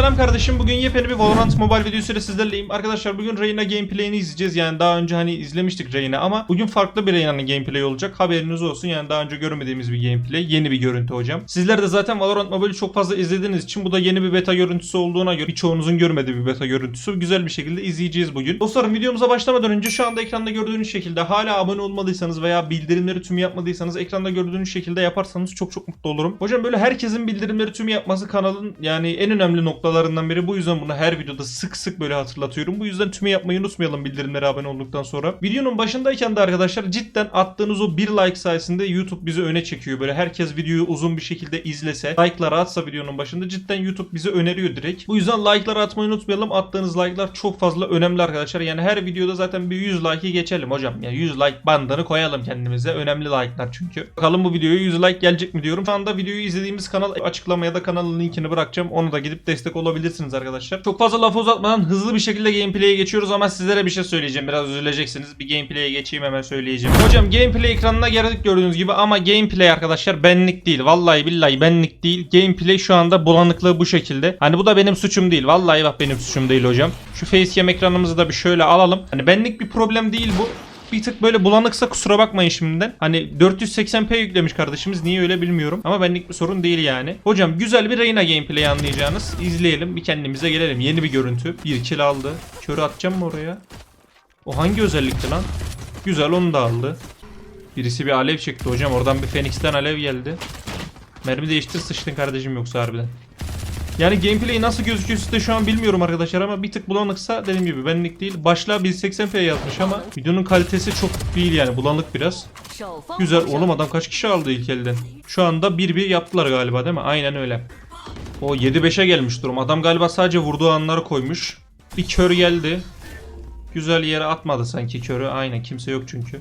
selam kardeşim. Bugün yepyeni bir Valorant Mobile videosuyla sizlerleyim. Arkadaşlar bugün Reyna gameplay'ini izleyeceğiz. Yani daha önce hani izlemiştik Reyna ama bugün farklı bir Reyna'nın gameplay'i olacak. Haberiniz olsun. Yani daha önce görmediğimiz bir gameplay. Yeni bir görüntü hocam. Sizler de zaten Valorant Mobile'i çok fazla izlediğiniz için bu da yeni bir beta görüntüsü olduğuna göre birçoğunuzun görmediği bir beta görüntüsü. Güzel bir şekilde izleyeceğiz bugün. Dostlarım videomuza başlamadan önce şu anda ekranda gördüğünüz şekilde hala abone olmadıysanız veya bildirimleri tüm yapmadıysanız ekranda gördüğünüz şekilde yaparsanız çok çok mutlu olurum. Hocam böyle herkesin bildirimleri tüm yapması kanalın yani en önemli noktalarından biri. Bu yüzden bunu her videoda sık sık böyle hatırlatıyorum. Bu yüzden tümü yapmayı unutmayalım bildirimlere abone olduktan sonra. Videonun başındayken de arkadaşlar cidden attığınız o bir like sayesinde YouTube bizi öne çekiyor. Böyle herkes videoyu uzun bir şekilde izlese, like'ları atsa videonun başında cidden YouTube bizi öneriyor direkt. Bu yüzden like'ları atmayı unutmayalım. Attığınız like'lar çok fazla önemli arkadaşlar. Yani her videoda zaten bir 100 like'ı geçelim hocam. Yani 100 like bandını koyalım kendimize. Önemli like'lar çünkü. Bakalım bu videoya 100 like gelecek mi diyorum. Şu anda videoyu izlediğimiz kanal açıklamaya da kanalın linkini bırakacağım. Onu da gidip destek olabilirsiniz arkadaşlar. Çok fazla laf uzatmadan hızlı bir şekilde gameplay'e geçiyoruz ama sizlere bir şey söyleyeceğim. Biraz üzüleceksiniz. Bir gameplay'e geçeyim hemen söyleyeceğim. Hocam gameplay ekranına geldik gördüğünüz gibi ama gameplay arkadaşlar benlik değil. Vallahi billahi benlik değil. Gameplay şu anda bulanıklığı bu şekilde. Hani bu da benim suçum değil. Vallahi bak benim suçum değil hocam. Şu facecam ekranımızı da bir şöyle alalım. Hani benlik bir problem değil bu bir tık böyle bulanıksa kusura bakmayın şimdiden. Hani 480p yüklemiş kardeşimiz. Niye öyle bilmiyorum. Ama benlik bir sorun değil yani. Hocam güzel bir Reyna gameplay anlayacağınız. İzleyelim. Bir kendimize gelelim. Yeni bir görüntü. Bir kill aldı. Körü atacağım mı oraya? O hangi özellikti lan? Güzel onu da aldı. Birisi bir alev çekti hocam. Oradan bir Phoenix'ten alev geldi. Mermi değiştir sıçtın kardeşim yoksa harbiden. Yani gameplay nasıl gözüküyor size şu an bilmiyorum arkadaşlar ama bir tık bulanıksa dediğim gibi benlik değil. Başlığa 1080p yazmış ama videonun kalitesi çok değil yani bulanık biraz. Güzel oğlum adam kaç kişi aldı ilk elden. Şu anda 1-1 yaptılar galiba değil mi? Aynen öyle. O 7-5'e gelmiş durum. Adam galiba sadece vurduğu anları koymuş. Bir kör geldi. Güzel yere atmadı sanki körü. Aynen kimse yok çünkü.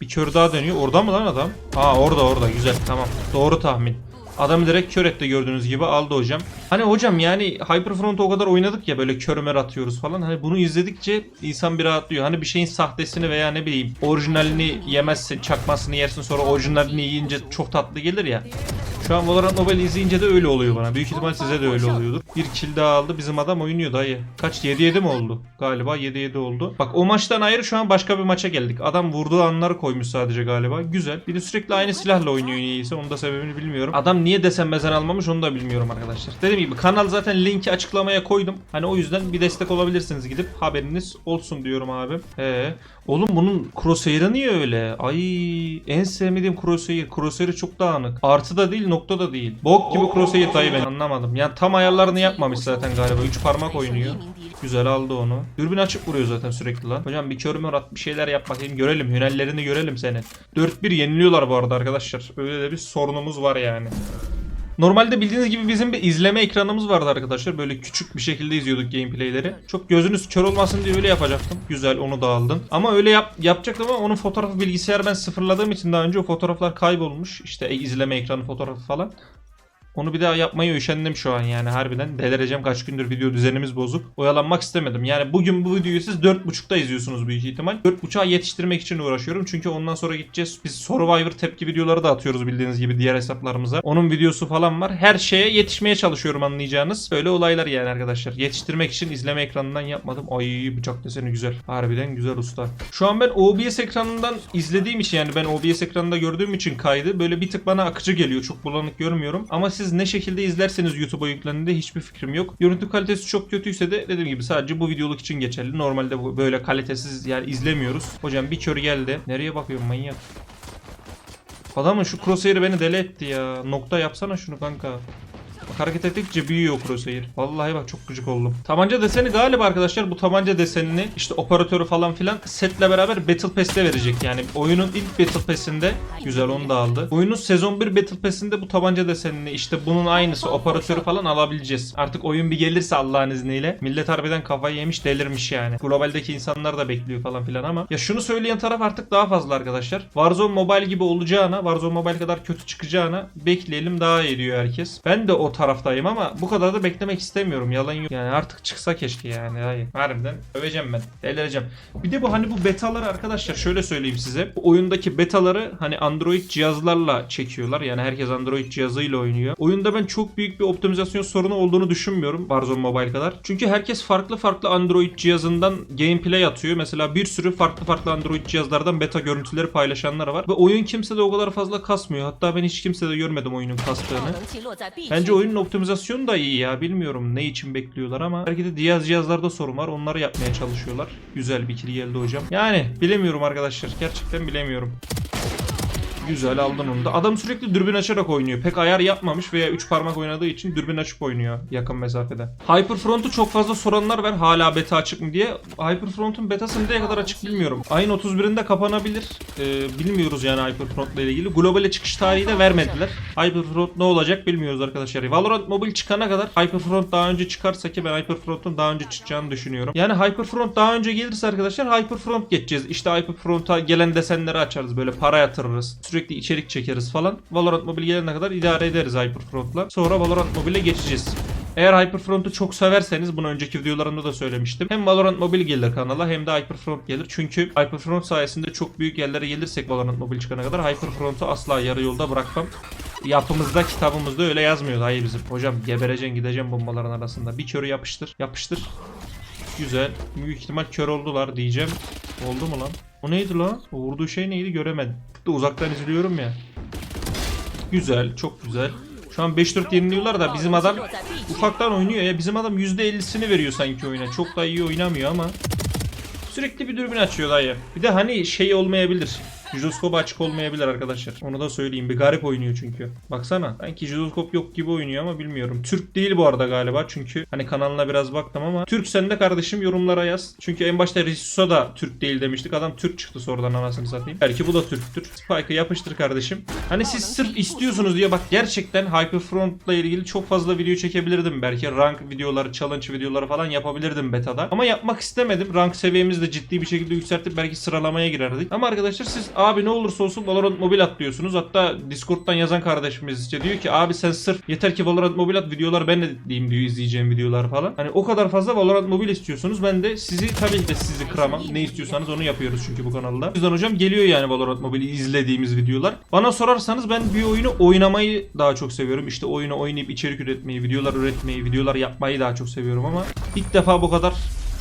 Bir kör daha dönüyor. Orada mı lan adam? Aa orada orada güzel tamam. Doğru tahmin. Adamı direkt kör etti gördüğünüz gibi aldı hocam. Hani hocam yani Hyperfront'u o kadar oynadık ya böyle körümer atıyoruz falan. Hani bunu izledikçe insan bir rahatlıyor. Hani bir şeyin sahtesini veya ne bileyim orijinalini yemezsin, çakmasını yersin sonra orijinalini yiyince çok tatlı gelir ya. Şu an Valorant Mobile izleyince de öyle oluyor bana. Büyük ihtimal size de öyle oluyordur. Bir kill daha aldı. Bizim adam oynuyor dayı. Kaç? 7-7 mi oldu? Galiba 7-7 oldu. Bak o maçtan ayrı şu an başka bir maça geldik. Adam vurduğu anları koymuş sadece galiba. Güzel. Bir de sürekli aynı silahla oynuyor niyeyse. Onun da sebebini bilmiyorum. Adam niye desem mezen almamış onu da bilmiyorum arkadaşlar. Dediğim gibi kanal zaten linki açıklamaya koydum. Hani o yüzden bir destek olabilirsiniz gidip haberiniz olsun diyorum abi. Ee, oğlum bunun crosshair'ı niye öyle? Ay en sevmediğim crosshair. Crosshair'ı çok dağınık. Artı da değil nokta da değil. Bok gibi crosshair dayı ben anlamadım. Yani tam ayarlarını yapmamış zaten galiba. 3 parmak oynuyor. Güzel aldı onu. Dürbün açık vuruyor zaten sürekli lan. Hocam bir kör mör at bir şeyler yap bakayım görelim. Hünerlerini görelim seni. 4-1 yeniliyorlar bu arada arkadaşlar. Öyle de bir sorunumuz var yani. Normalde bildiğiniz gibi bizim bir izleme ekranımız vardı arkadaşlar. Böyle küçük bir şekilde izliyorduk gameplayleri. Çok gözünüz kör olmasın diye öyle yapacaktım. Güzel onu da aldım. Ama öyle yap yapacaktım ama onun fotoğrafı bilgisayar ben sıfırladığım için daha önce o fotoğraflar kaybolmuş. İşte e- izleme ekranı fotoğrafı falan. Onu bir daha yapmayı üşendim şu an yani harbiden. Delireceğim kaç gündür video düzenimiz bozuk. Oyalanmak istemedim. Yani bugün bu videoyu siz 4.30'da izliyorsunuz büyük ihtimal. 4.30'a yetiştirmek için uğraşıyorum. Çünkü ondan sonra gideceğiz. Biz Survivor tepki videoları da atıyoruz bildiğiniz gibi diğer hesaplarımıza. Onun videosu falan var. Her şeye yetişmeye çalışıyorum anlayacağınız. Böyle olaylar yani arkadaşlar. Yetiştirmek için izleme ekranından yapmadım. Ay bıçak deseni güzel. Harbiden güzel usta. Şu an ben OBS ekranından izlediğim için yani ben OBS ekranında gördüğüm için kaydı. Böyle bir tık bana akıcı geliyor. Çok bulanık görmüyorum. Ama siz ne şekilde izlerseniz YouTube'a yüklendiğinde hiçbir fikrim yok. Görüntü kalitesi çok kötüyse de dediğim gibi sadece bu videoluk için geçerli. Normalde böyle kalitesiz yani izlemiyoruz. Hocam bir kör geldi. Nereye bakıyorum manyak? Adamın şu crosshair'ı beni deli etti ya. Nokta yapsana şunu kanka. Bak hareket ettikçe büyüyor crosshair. Vallahi bak çok gıcık oldum. Tabanca deseni galiba arkadaşlar bu tabanca desenini işte operatörü falan filan setle beraber Battle Pass'te verecek. Yani oyunun ilk Battle Pass'inde güzel onu da aldı. Oyunun sezon 1 Battle Pass'inde bu tabanca desenini işte bunun aynısı operatörü falan alabileceğiz. Artık oyun bir gelirse Allah'ın izniyle. Millet harbiden kafayı yemiş delirmiş yani. Globaldeki insanlar da bekliyor falan filan ama. Ya şunu söyleyen taraf artık daha fazla arkadaşlar. Warzone Mobile gibi olacağına, Warzone Mobile kadar kötü çıkacağına bekleyelim daha iyi diyor herkes. Ben de o taraftayım ama bu kadar da beklemek istemiyorum. Yalan yok. Yani artık çıksa keşke yani. Hayır. Harbiden öveceğim ben. Delireceğim. Bir de bu hani bu betaları arkadaşlar şöyle söyleyeyim size. Bu oyundaki betaları hani Android cihazlarla çekiyorlar. Yani herkes Android cihazıyla oynuyor. Oyunda ben çok büyük bir optimizasyon sorunu olduğunu düşünmüyorum. Warzone Mobile kadar. Çünkü herkes farklı farklı Android cihazından gameplay atıyor. Mesela bir sürü farklı farklı Android cihazlardan beta görüntüleri paylaşanlar var. Ve oyun kimse de o kadar fazla kasmıyor. Hatta ben hiç kimse de görmedim oyunun kastığını. Bence oyun Oyunun optimizasyonu da iyi ya. Bilmiyorum ne için bekliyorlar ama belki de diğer cihazlarda sorun var. Onları yapmaya çalışıyorlar. Güzel bir kill geldi hocam. Yani bilemiyorum arkadaşlar. Gerçekten bilemiyorum. Güzel aldın onu da. Adam sürekli dürbün açarak oynuyor. Pek ayar yapmamış veya 3 parmak oynadığı için dürbün açıp oynuyor yakın mesafede. Hyperfront'u çok fazla soranlar var hala beta açık mı diye. Hyperfront'un betası nereye kadar açık bilmiyorum. Ayın 31'inde kapanabilir. Ee, bilmiyoruz yani Hyperfront'la ilgili. Globale çıkış tarihi de vermediler. Hyperfront ne olacak bilmiyoruz arkadaşlar. Valorant Mobile çıkana kadar Hyperfront daha önce çıkarsa ki ben Hyperfront'un daha önce çıkacağını düşünüyorum. Yani Hyperfront daha önce gelirse arkadaşlar Hyperfront geçeceğiz. İşte Hyperfront'a gelen desenleri açarız böyle para yatırırız. Sürekli içerik çekeriz falan. Valorant Mobile gelene kadar idare ederiz Hyperfront'la. Sonra Valorant Mobile'e geçeceğiz. Eğer Hyperfront'u çok severseniz bunu önceki videolarımda da söylemiştim. Hem Valorant Mobile gelir kanala hem de Hyperfront gelir. Çünkü Hyperfront sayesinde çok büyük yerlere gelirsek Valorant Mobile çıkana kadar Hyperfront'u asla yarı yolda bırakmam. Yapımızda kitabımızda öyle yazmıyor dayı bizim. Hocam gebereceksin gideceğim bombaların arasında. Bir körü yapıştır. Yapıştır. Güzel. Büyük ihtimal kör oldular diyeceğim. Oldu mu lan? O neydi lan? O vurduğu şey neydi göremedim sıktı. Uzaktan izliyorum ya. Güzel. Çok güzel. Şu an 5-4 yeniliyorlar da bizim adam ufaktan oynuyor ya. Bizim adam %50'sini veriyor sanki oyuna. Çok da iyi oynamıyor ama. Sürekli bir dürbün açıyor dayı. Bir de hani şey olmayabilir. Jiroskop açık olmayabilir arkadaşlar. Onu da söyleyeyim. Bir garip oynuyor çünkü. Baksana. Sanki jiroskop yok gibi oynuyor ama bilmiyorum. Türk değil bu arada galiba. Çünkü hani kanalına biraz baktım ama. Türk sen de kardeşim yorumlara yaz. Çünkü en başta Rissus'a da Türk değil demiştik. Adam Türk çıktı sonradan anasını satayım. Belki bu da Türktür. Spike'ı yapıştır kardeşim. Hani siz sırf istiyorsunuz diye bak gerçekten Hyperfront'la ilgili çok fazla video çekebilirdim. Belki rank videoları, challenge videoları falan yapabilirdim beta'da. Ama yapmak istemedim. Rank seviyemizi de ciddi bir şekilde yükseltip belki sıralamaya girerdik. Ama arkadaşlar siz abi ne olursa olsun Valorant Mobile at diyorsunuz. Hatta Discord'dan yazan kardeşimiz işte diyor ki abi sen sırf yeter ki Valorant Mobile at videolar ben de diyeyim diyor izleyeceğim videolar falan. Hani o kadar fazla Valorant Mobile istiyorsunuz. Ben de sizi tabii ki de sizi kıramam. Ne istiyorsanız onu yapıyoruz çünkü bu kanalda. O yüzden hocam geliyor yani Valorant Mobile izlediğimiz videolar. Bana sorarsanız ben bir oyunu oynamayı daha çok seviyorum. İşte oyunu oynayıp içerik üretmeyi, videolar üretmeyi, videolar yapmayı daha çok seviyorum ama ilk defa bu kadar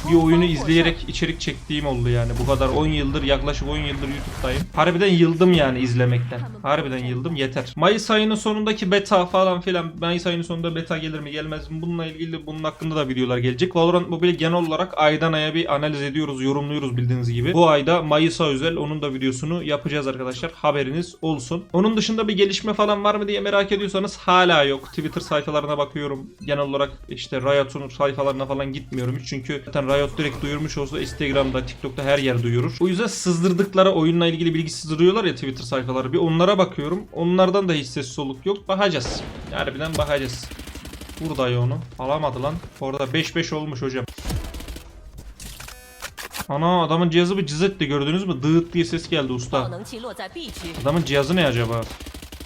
bir oyunu izleyerek içerik çektiğim oldu yani. Bu kadar 10 yıldır yaklaşık 10 yıldır YouTube'dayım. Harbiden yıldım yani izlemekten. Harbiden yıldım yeter. Mayıs ayının sonundaki beta falan filan. Mayıs ayının sonunda beta gelir mi gelmez mi? Bununla ilgili bunun hakkında da videolar gelecek. Valorant Mobile genel olarak aydan aya bir analiz ediyoruz, yorumluyoruz bildiğiniz gibi. Bu ayda Mayıs'a özel onun da videosunu yapacağız arkadaşlar. Haberiniz olsun. Onun dışında bir gelişme falan var mı diye merak ediyorsanız hala yok. Twitter sayfalarına bakıyorum. Genel olarak işte Riot'un sayfalarına falan gitmiyorum. Çünkü zaten Riot direkt duyurmuş olsa Instagram'da, TikTok'ta her yer duyurur. O yüzden sızdırdıkları oyunla ilgili bilgi sızdırıyorlar ya Twitter sayfaları. Bir onlara bakıyorum. Onlardan da hiç ses soluk yok. Bakacağız. Harbiden bakacağız. Burada onu. Alamadı lan. Orada 5-5 olmuş hocam. Ana adamın cihazı bir cız etti gördünüz mü? Dıt diye ses geldi usta. Adamın cihazı ne acaba?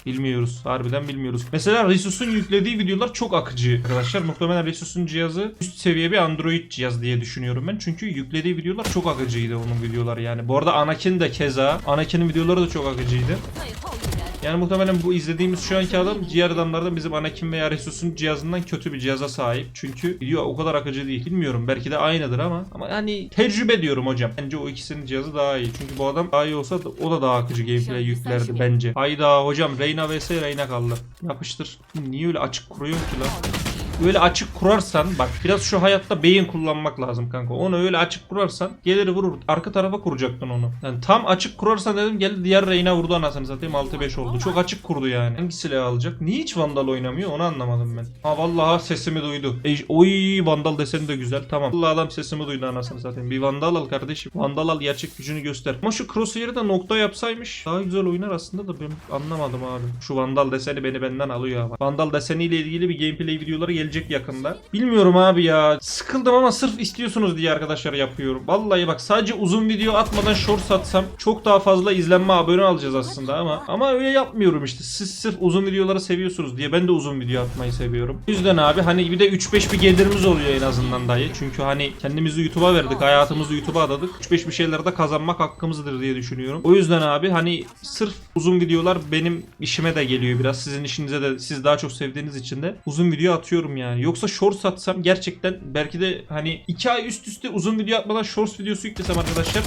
Bilmiyoruz. Harbiden bilmiyoruz. Mesela Resus'un yüklediği videolar çok akıcı arkadaşlar. Muhtemelen Resus'un cihazı üst seviye bir Android cihaz diye düşünüyorum ben. Çünkü yüklediği videolar çok akıcıydı onun videoları yani. Bu arada Anakin de keza. Anakin'in videoları da çok akıcıydı. Yani muhtemelen bu izlediğimiz şu anki adam diğer adamlardan bizim Anakin veya Resus'un cihazından kötü bir cihaza sahip. Çünkü video o kadar akıcı değil. Bilmiyorum belki de aynıdır ama ama hani tecrübe diyorum hocam. Bence o ikisinin cihazı daha iyi. Çünkü bu adam daha iyi olsa da, o da daha akıcı gameplay yüklerdi bence. Hayda hocam Reyna vs Reyna kaldı. Yapıştır. Niye öyle açık kuruyor ki lan? öyle açık kurarsan bak biraz şu hayatta beyin kullanmak lazım kanka. Onu öyle açık kurarsan gelir vurur. Arka tarafa kuracaktın onu. Yani tam açık kurarsan dedim geldi diğer reyna vurdu anasını satayım 6-5 oldu. Çok açık kurdu yani. Hangi silahı alacak? Niye hiç vandal oynamıyor onu anlamadım ben. Ha vallahi sesimi duydu. E, oy vandal deseni de güzel tamam. Allah adam sesimi duydu anasını satayım. Bir vandal al kardeşim. Vandal al gerçek gücünü göster. Ama şu crosshair'ı da nokta yapsaymış daha güzel oynar aslında da ben anlamadım abi. Şu vandal deseni beni benden alıyor ama. Vandal deseniyle ilgili bir gameplay videoları gelecek gelecek yakında. Bilmiyorum abi ya. Sıkıldım ama sırf istiyorsunuz diye arkadaşlar yapıyorum. Vallahi bak sadece uzun video atmadan short atsam çok daha fazla izlenme abone alacağız aslında ama ama öyle yapmıyorum işte. Siz sırf uzun videoları seviyorsunuz diye ben de uzun video atmayı seviyorum. O yüzden abi hani bir de 3-5 bir gelirimiz oluyor en azından dayı. Çünkü hani kendimizi YouTube'a verdik, hayatımızı YouTube'a adadık. 3-5 bir şeyler de kazanmak hakkımızdır diye düşünüyorum. O yüzden abi hani sırf uzun videolar benim işime de geliyor biraz. Sizin işinize de siz daha çok sevdiğiniz için de uzun video atıyorum yani. Yoksa short atsam gerçekten belki de hani 2 ay üst üste uzun video atmadan shorts videosu yüklesem arkadaşlar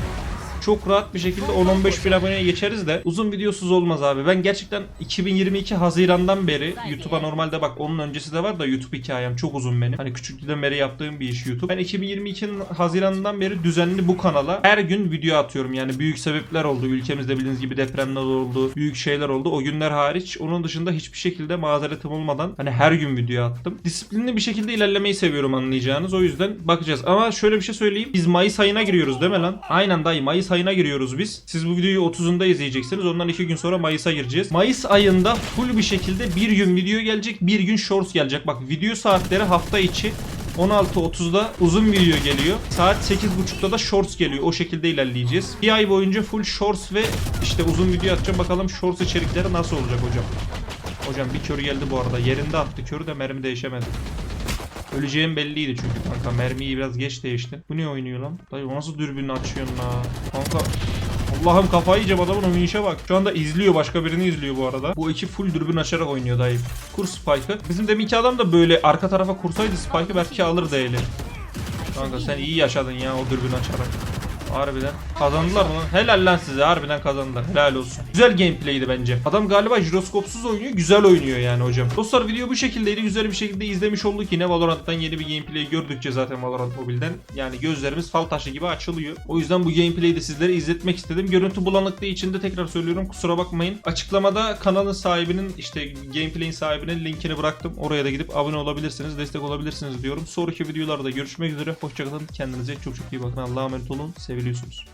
çok rahat bir şekilde 10-15 bin aboneye geçeriz de uzun videosuz olmaz abi. Ben gerçekten 2022 Haziran'dan beri YouTube'a normalde bak onun öncesi de var da YouTube hikayem çok uzun benim. Hani küçüklüğümden beri yaptığım bir iş YouTube. Ben 2022'nin Haziran'dan beri düzenli bu kanala her gün video atıyorum. Yani büyük sebepler oldu. Ülkemizde bildiğiniz gibi depremler oldu. Büyük şeyler oldu. O günler hariç onun dışında hiçbir şekilde mazeretim olmadan hani her gün video attım. Disiplinli bir şekilde ilerlemeyi seviyorum anlayacağınız. O yüzden bakacağız. Ama şöyle bir şey söyleyeyim. Biz Mayıs ayına giriyoruz değil mi lan? Aynen dayı Mayıs ayına giriyoruz biz. Siz bu videoyu 30'unda izleyeceksiniz. Ondan 2 gün sonra Mayıs'a gireceğiz. Mayıs ayında full bir şekilde bir gün video gelecek, bir gün shorts gelecek. Bak video saatleri hafta içi 16.30'da uzun video geliyor. Saat 8.30'da da shorts geliyor. O şekilde ilerleyeceğiz. Bir ay boyunca full shorts ve işte uzun video atacağım. Bakalım shorts içerikleri nasıl olacak hocam. Hocam bir kör geldi bu arada. Yerinde attı körü de mermi değişemedi. Öleceğim belliydi çünkü kanka. Mermiyi biraz geç değişti. Bu ne oynuyor lan? Dayı o nasıl dürbünü açıyorsun la? Kanka Allah'ım kafayı yiyeceğim adamın oynayışa bak. Şu anda izliyor başka birini izliyor bu arada. Bu iki full dürbün açarak oynuyor dayı. Kur Spike'ı. Bizim deminki adam da böyle arka tarafa kursaydı Spike'ı belki alırdı eli. Kanka sen iyi yaşadın ya o dürbün açarak. Harbiden. Kazandılar mı lan? Helal lan size. Harbiden kazandılar. Helal olsun. Güzel gameplay'di bence. Adam galiba jiroskopsuz oynuyor. Güzel oynuyor yani hocam. Dostlar video bu şekildeydi. Güzel bir şekilde izlemiş olduk. Yine Valorant'tan yeni bir gameplay gördükçe zaten Valorant Mobile'den. Yani gözlerimiz fal taşı gibi açılıyor. O yüzden bu gameplay'i de sizlere izletmek istedim. Görüntü bulanıklığı için de tekrar söylüyorum. Kusura bakmayın. Açıklamada kanalın sahibinin işte gameplay'in sahibinin linkini bıraktım. Oraya da gidip abone olabilirsiniz. Destek olabilirsiniz diyorum. Sonraki videolarda görüşmek üzere. Hoşçakalın. Kendinize çok çok iyi bakın. Allah'a emanet olun. Seviliyorsunuz.